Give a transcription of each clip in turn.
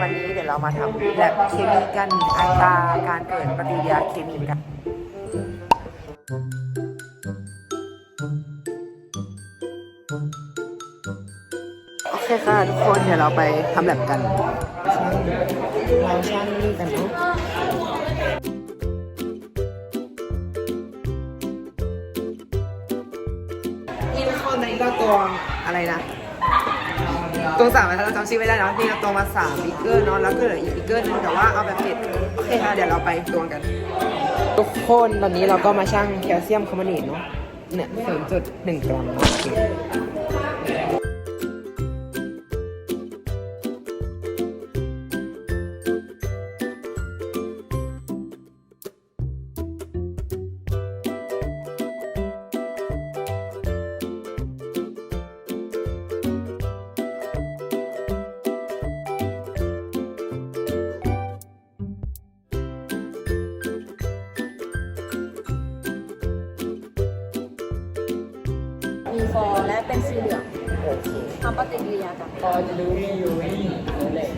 วันนี้เดี๋ยวเรามาทำแลบเคมีกันอัตราการเกิดปฏิกิริยาเคมีกันโอเคค่ะทุกคนเดี๋ยวเราไปทำแลบกันเราช่างนี่กันเนาะนี่ทุกคอนนี้ก็ตวงอะไรนะ ตวงสามแล้วเราจำชื่อไม่ได้แล้วนี่เราตวงมาสามบิ๊กเกอร์เนาะแล้วก็เหลืออีกบิ๊กเกอร์นึงแต่ว่าเอาแบบเจ็ดโอเคค่ะเดี๋ยวเราไปตวงกัน ทุกคนตอนนี้เราก็มาชั่งแคลเซียมคาร์บอเนตเนาะเนี่ยศูนย์จุดหนึ่งกรัมโอเค ฟอร์และเป็นสีเหลืองโอเคทำปฏิกิริยากันพอจะรู้มีอยู่นี่เลย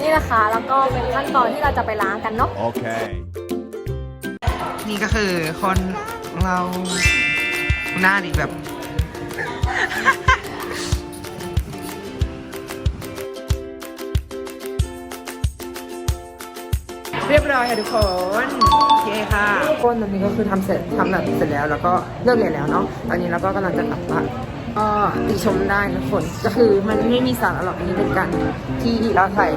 นี่นะคะแล้วก็เป็นขั้นตอนที่เราจะไปล้างกันเนาะ Okay. นี่ก็คือคนของเราหน้าดีแบบ เรียบร้อยค่ะทุกคนโอเคค่ะทุกคนตอนนี้ก็คือทำเสร็จทำแบบเสร็จแล้วแล้วก็เลิกเรียนแล้วเนาะตอนนี้เราก็กำลังจะกลับบ้านก็ติชมได้ทุกคนก็คือมันไม่มีสาระหรอกอันนี้เป็นการที่เราถ่าย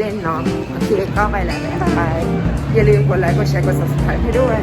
เล่นๆเนาะโอเคก็ไปแล้วไปอย่าลืมกดไลค์กดแชร์กด subscribe ให้ด้วย